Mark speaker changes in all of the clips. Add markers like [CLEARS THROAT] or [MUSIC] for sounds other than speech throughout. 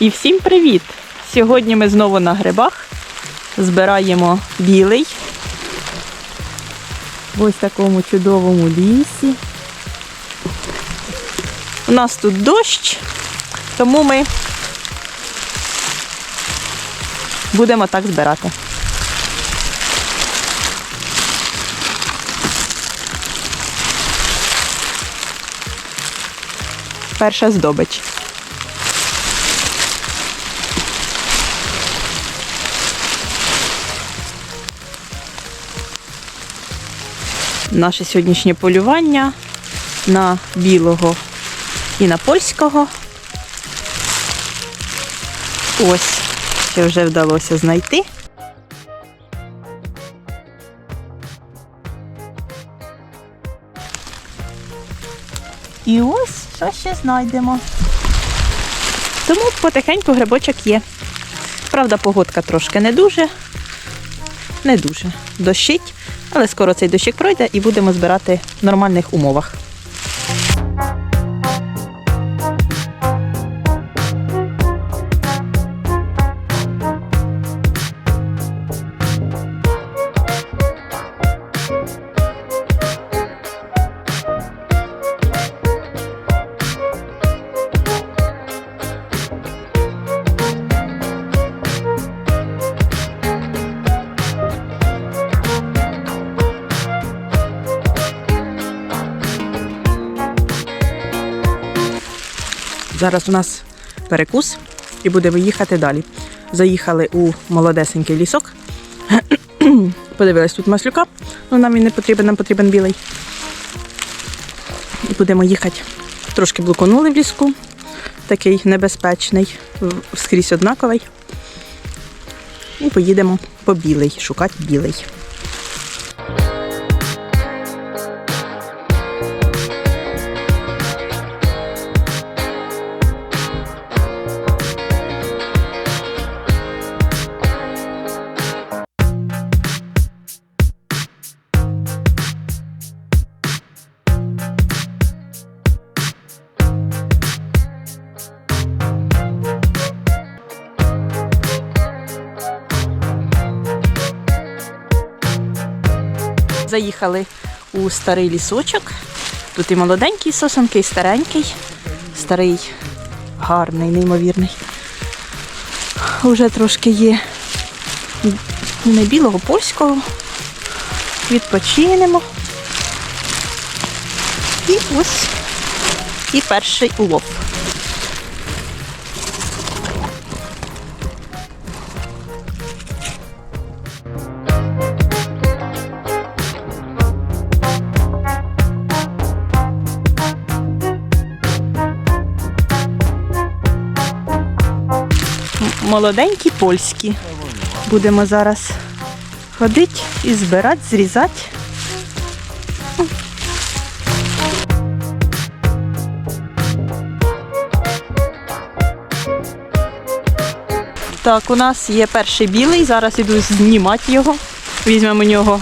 Speaker 1: І всім привіт! Сьогодні ми знову на грибах збираємо білий в ось такому чудовому лісі. У нас тут дощ, тому ми будемо так збирати. Перша здобич. Наше сьогоднішнє полювання на білого і на польського. Ось, що вже вдалося знайти. І ось що ще знайдемо. Тому потихеньку грибочок є. Правда, погодка трошки не дуже. Не дуже. Дощить, але скоро цей дощик пройде і будемо збирати в нормальних умовах. Зараз у нас перекус і будемо їхати далі. Заїхали у молодесенький лісок. [CLEARS THROAT] Подивилась тут маслюка, ну нам він не потрібен, нам потрібен білий. І будемо їхати. Трошки блуконули в ліску, такий небезпечний, скрізь однаковий. І поїдемо по білий, шукати білий. Заїхали у старий лісочок. Тут і молоденький сосенки, і старенький. Старий, гарний, неймовірний. Уже трошки є не білого, польського. Відпочинемо. І ось і перший улов. Молоденькі польські. Будемо зараз ходити і збирати, зрізати. Так, у нас є перший білий, зараз іду знімати його. Візьмемо нього.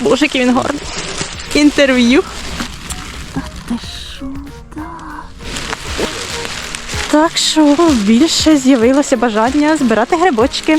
Speaker 1: Боже, який він гарний. Інтерв'ю. Так що більше з'явилося бажання збирати грибочки.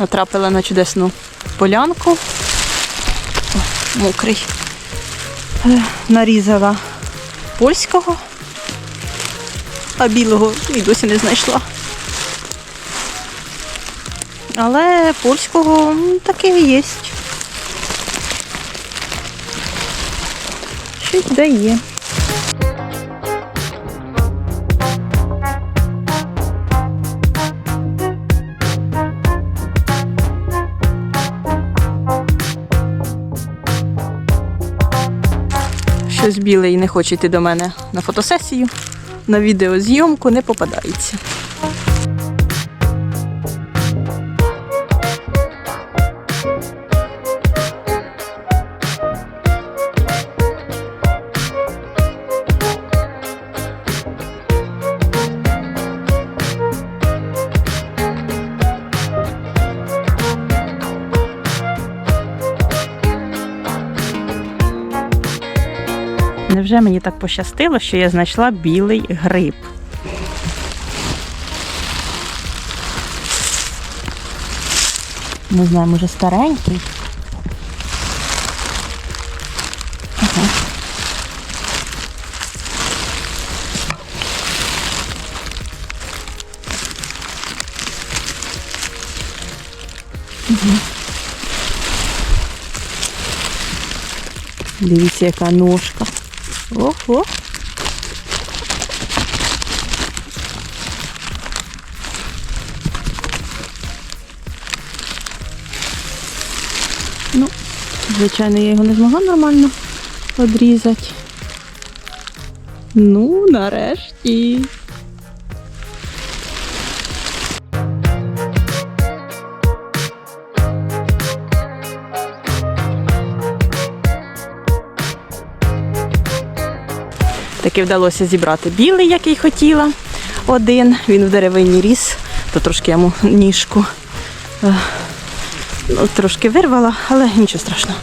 Speaker 1: Натрапила на чудесну полянку. Мокрий. Е, Нарізала польського, а білого і досі не знайшла. Але польського м, таки є. Щось дає. Щось білий не хоче йти до мене на фотосесію. На відеозйомку не попадається. Невже мені так пощастило, що я знайшла білий гриб? Не знаю, може старенький. Дивіться, яка ножка. Ого. Ну, звичайно, я його не змогла нормально одрізати. Ну, нарешті. Таки вдалося зібрати білий, який хотіла. Один. Він в деревині ріс, то трошки йому ніжку е, ну, трошки вирвала, але нічого страшного.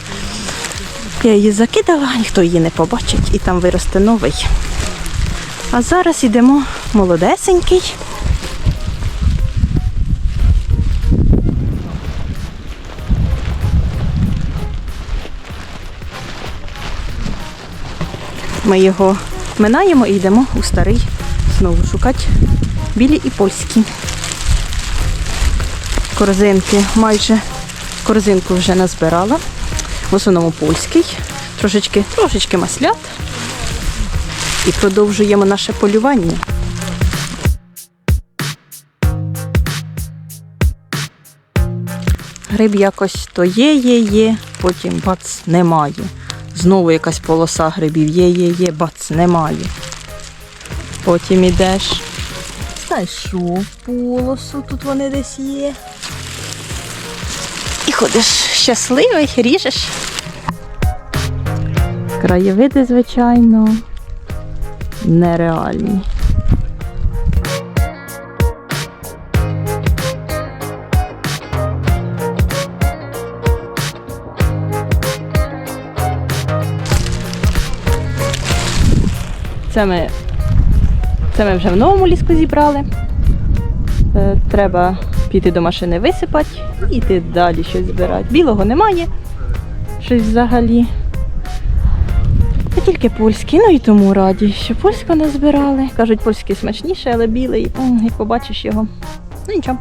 Speaker 1: Я її закидала, ніхто її не побачить і там виросте новий. А зараз йдемо молодесенький. Ми його минаємо і йдемо у старий знову шукати білі і польські. Корзинки, майже корзинку вже назбирала. В основному польський, трошечки, трошечки маслят. І продовжуємо наше полювання. Гриб якось то є, є, є, потім бац, немає. Знову якась полоса грибів є, є, є, бац, немає. Потім ідеш. Знайшов полосу, тут вони десь є. І ходиш щасливий, ріжеш. Краєвиди, звичайно, нереальні. Це ми, це ми вже в новому ліску зібрали. Е, Треба піти до машини висипати і йти далі щось збирати. Білого немає, щось взагалі. А тільки польський, ну і тому раді, що польську не збирали. Кажуть, польський смачніше, але білий, м, як побачиш його. Ну нічого.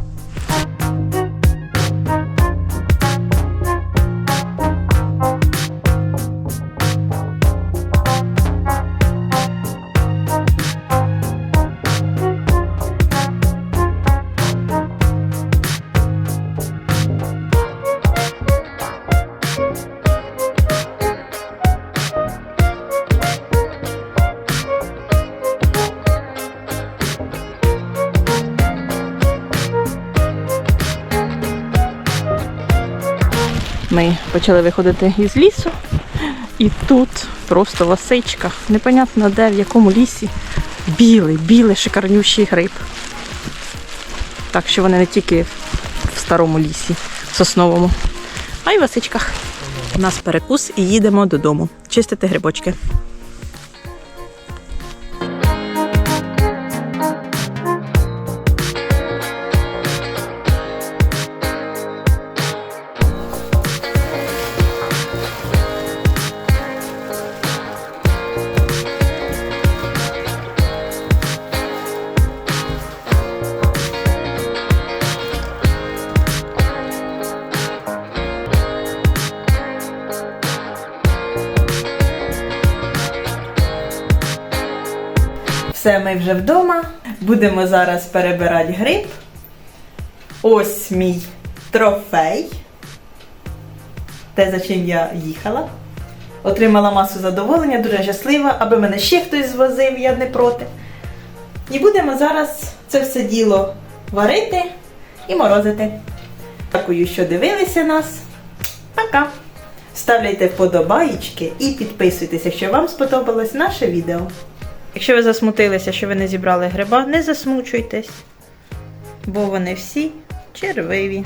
Speaker 1: Ми почали виходити із лісу, і тут просто в непонятно де, в якому лісі, білий, білий шикарнющий гриб. Так що вони не тільки в старому лісі, в сосновому, а й в ласичках. У нас перекус і їдемо додому чистити грибочки. Все, ми вже вдома. Будемо зараз перебирати гриб. Ось мій трофей. Те, за чим я їхала. Отримала масу задоволення, дуже щаслива, аби мене ще хтось звозив, я не проти. І будемо зараз це все діло варити і морозити. Дякую, що дивилися нас. Пока! Ставляйте вподобаєчки і підписуйтесь, якщо вам сподобалось наше відео. Якщо ви засмутилися, що ви не зібрали гриба, не засмучуйтесь, бо вони всі червиві.